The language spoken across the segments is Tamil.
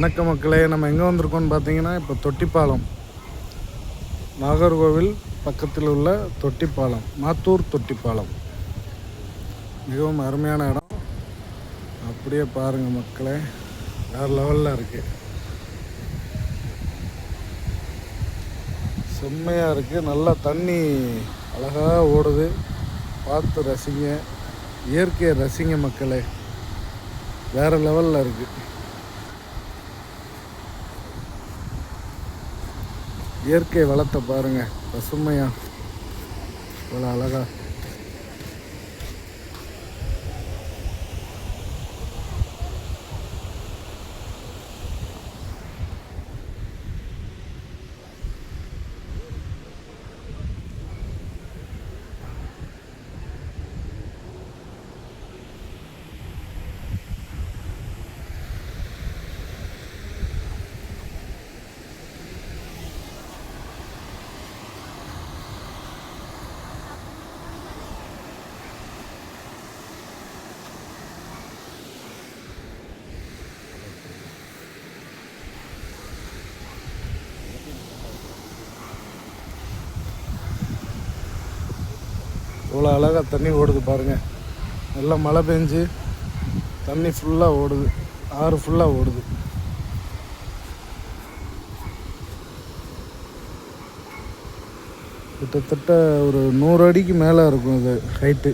வணக்க மக்களே நம்ம எங்கே வந்திருக்கோம்னு பார்த்தீங்கன்னா இப்போ தொட்டிப்பாலம். நாகர்கோவில் பக்கத்தில் உள்ள தொட்டிப்பாலம் மாத்தூர் தொட்டிப்பாலம். மிகவும் அருமையான இடம். அப்படியே பாருங்கள் மக்களே வேறு லெவலில் இருக்குது செம்மையாக இருக்குது நல்லா தண்ணி அழகாக ஓடுது. பார்த்து ரசிங்க. இயற்கையை ரசிங்க மக்களே. வேறு லெவலில் இருக்குது இயற்கை வளத்தை பாருங்கள் பசுமையாக இவ்வளோ அழகாக அவ்வளோ அழகாக தண்ணி ஓடுது பாருங்கள் நல்லா மழை பெஞ்சு தண்ணி ஃபுல்லாக ஓடுது. ஆறு ஃபுல்லாக ஓடுது. கிட்டத்தட்ட ஒரு நூறு அடிக்கு மேலே இருக்கும் இது ஹைட்டு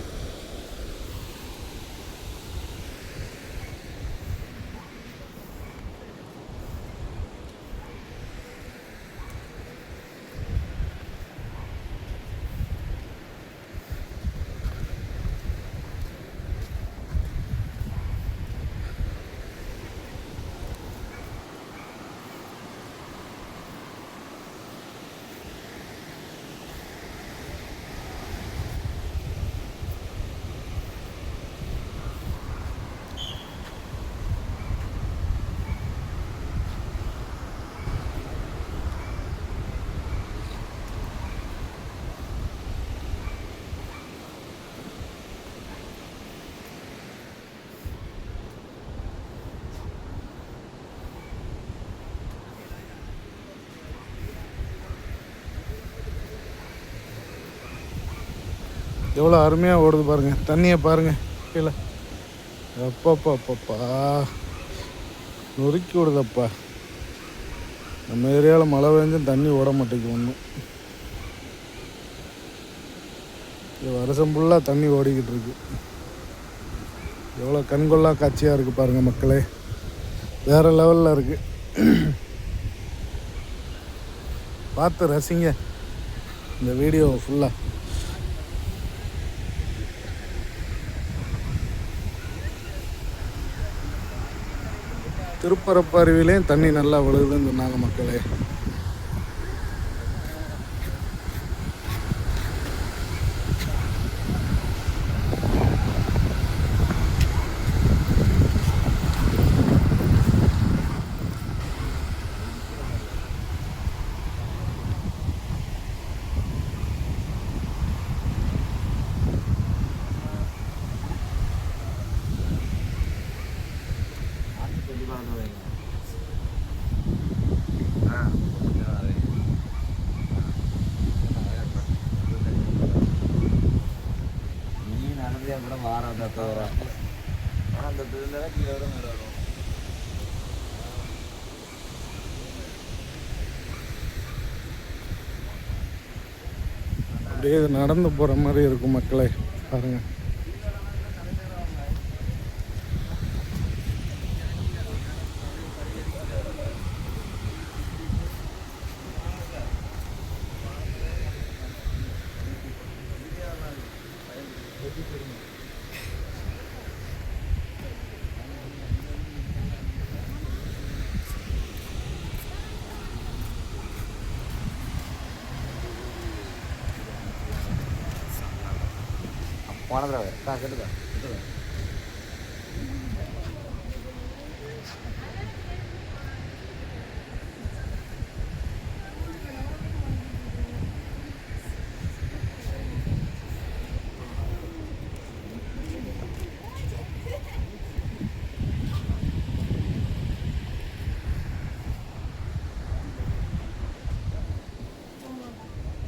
எவ்வளோ அருமையாக ஓடுது பாருங்க. தண்ணியை பாருங்க. கீழே. அப்பப்பா அப்பப்பா நொறுக்கி விடுதப்பா. நம்ம ஏரியாவில் மழை பெஞ்சும் தண்ணி ஓட மாட்டேங்குது ஒன்றும் வருஷம் ஃபுல்லாக தண்ணி ஓடிக்கிட்டு இருக்கு. எவ்வளோ கண்கொள்ளா காட்சியாக இருக்குது பாருங்கள் மக்களே. வேறு லெவலில் இருக்குது பார்த்து ரசிங்க. இந்த வீடியோ ஃபுல்லாக திருப்பரப்பு அருவிலையும் தண்ணி நல்லா விழுதுன்னு சொன்னாங்க மக்களே நீ நடந்தே ஆனால் அந்த இதில் கீழே விட மேலே வரும் அப்படியே நடந்து போகிற மாதிரி இருக்கும் மக்களே பாருங்க போன தடவை தான் கேட்டுதான் கேட்டுதான்